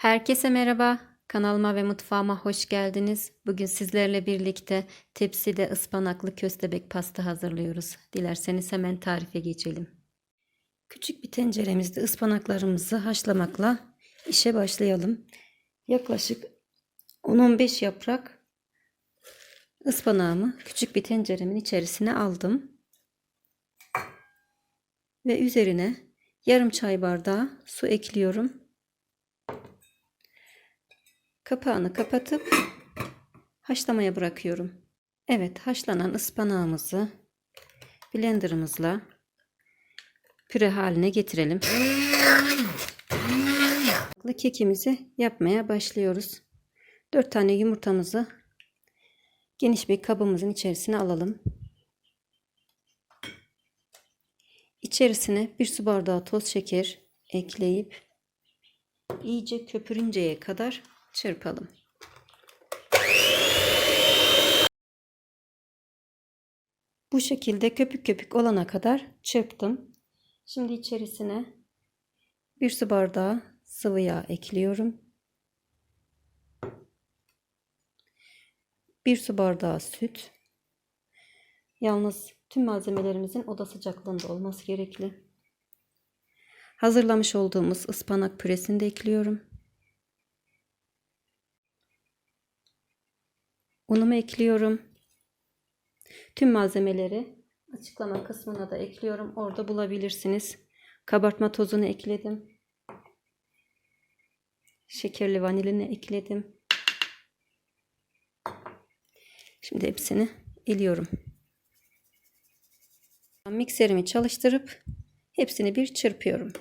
Herkese merhaba. Kanalıma ve mutfağıma hoş geldiniz. Bugün sizlerle birlikte tepside ıspanaklı köstebek pasta hazırlıyoruz. Dilerseniz hemen tarife geçelim. Küçük bir tenceremizde ıspanaklarımızı haşlamakla işe başlayalım. Yaklaşık 10-15 yaprak ıspanağımı küçük bir tenceremin içerisine aldım. Ve üzerine yarım çay bardağı su ekliyorum. Kapağını kapatıp haşlamaya bırakıyorum. Evet, haşlanan ıspanağımızı blenderımızla püre haline getirelim. Kekimizi yapmaya başlıyoruz. 4 tane yumurtamızı geniş bir kabımızın içerisine alalım. İçerisine bir su bardağı toz şeker ekleyip iyice köpürünceye kadar çırpalım. Bu şekilde köpük köpük olana kadar çırptım. Şimdi içerisine bir su bardağı sıvı yağ ekliyorum. Bir su bardağı süt. Yalnız tüm malzemelerimizin oda sıcaklığında olması gerekli. Hazırlamış olduğumuz ıspanak püresini de ekliyorum. Unumu ekliyorum. Tüm malzemeleri açıklama kısmına da ekliyorum. Orada bulabilirsiniz. Kabartma tozunu ekledim. Şekerli vanilini ekledim. Şimdi hepsini eliyorum. Mikserimi çalıştırıp hepsini bir çırpıyorum.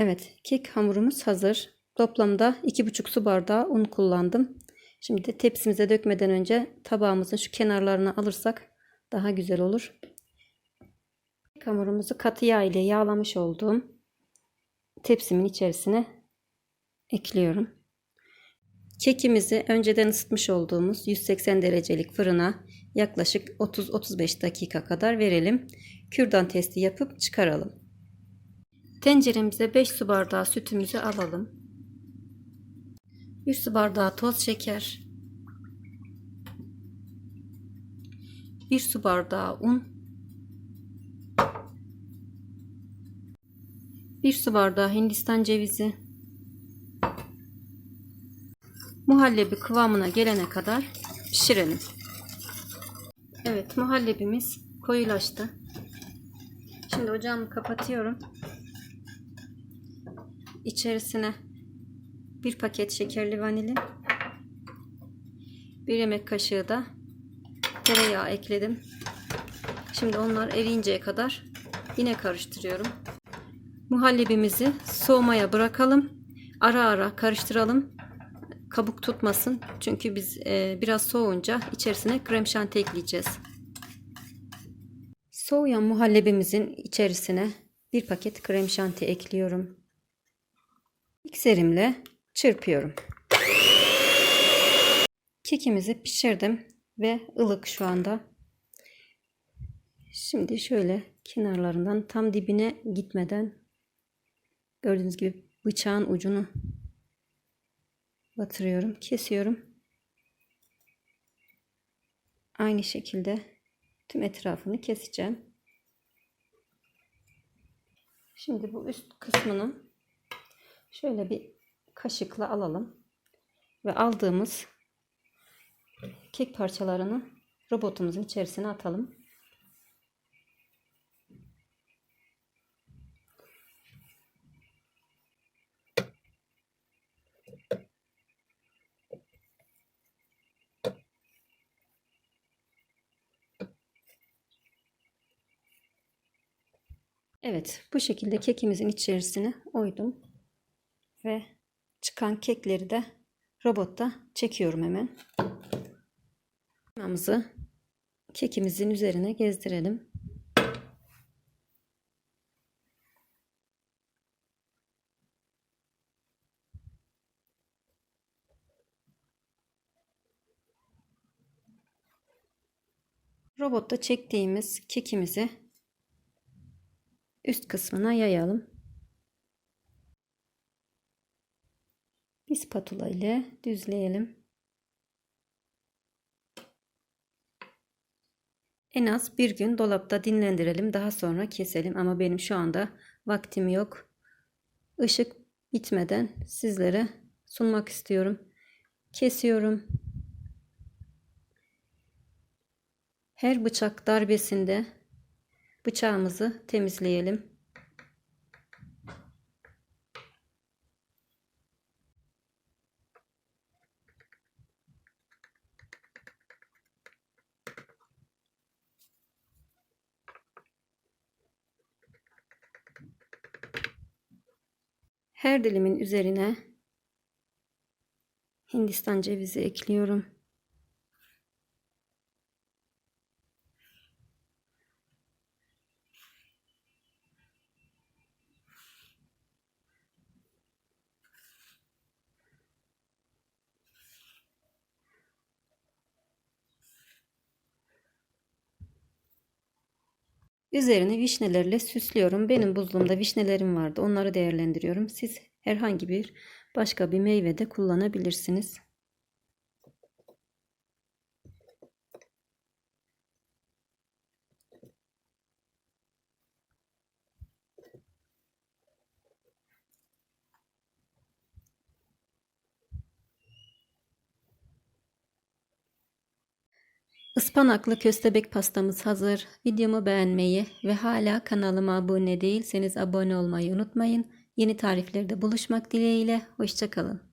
Evet, kek hamurumuz hazır. Toplamda 2,5 su bardağı un kullandım. Şimdi tepsimize dökmeden önce tabağımızın şu kenarlarını alırsak daha güzel olur. Kek hamurumuzu katı yağ ile yağlamış olduğum tepsimin içerisine ekliyorum. Kekimizi önceden ısıtmış olduğumuz 180 derecelik fırına yaklaşık 30-35 dakika kadar verelim. Kürdan testi yapıp çıkaralım. Tenceremize 5 su bardağı sütümüzü alalım. 100 su bardağı toz şeker. 1 su bardağı un. 1 su bardağı hindistan cevizi. Muhallebi kıvamına gelene kadar pişirelim. Evet muhallebimiz koyulaştı. Şimdi ocağımı kapatıyorum. İçerisine bir paket şekerli vanilin, bir yemek kaşığı da tereyağı ekledim. Şimdi onlar eriyinceye kadar yine karıştırıyorum. Muhallebimizi soğumaya bırakalım. Ara ara karıştıralım. Kabuk tutmasın. Çünkü biz e, biraz soğuyunca içerisine krem şanti ekleyeceğiz. Soğuyan muhallebimizin içerisine bir paket krem şanti ekliyorum. Mikserimle çırpıyorum. Kekimizi pişirdim ve ılık şu anda. Şimdi şöyle kenarlarından tam dibine gitmeden gördüğünüz gibi bıçağın ucunu batırıyorum, kesiyorum. Aynı şekilde tüm etrafını keseceğim. Şimdi bu üst kısmını Şöyle bir kaşıkla alalım. Ve aldığımız kek parçalarını robotumuzun içerisine atalım. Evet, bu şekilde kekimizin içerisine oydum ve çıkan kekleri de robotta çekiyorum hemen. Kremamızı kekimizin üzerine gezdirelim. Robotta çektiğimiz kekimizi üst kısmına yayalım. Bir spatula ile düzleyelim. En az bir gün dolapta dinlendirelim. Daha sonra keselim. Ama benim şu anda vaktim yok. Işık bitmeden sizlere sunmak istiyorum. Kesiyorum. Her bıçak darbesinde bıçağımızı temizleyelim. Her dilimin üzerine Hindistan cevizi ekliyorum. Üzerini vişnelerle süslüyorum. Benim buzluğumda vişnelerim vardı. Onları değerlendiriyorum. Siz herhangi bir başka bir meyve de kullanabilirsiniz. Ispanaklı köstebek pastamız hazır. Videomu beğenmeyi ve hala kanalıma abone değilseniz abone olmayı unutmayın. Yeni tariflerde buluşmak dileğiyle. Hoşçakalın.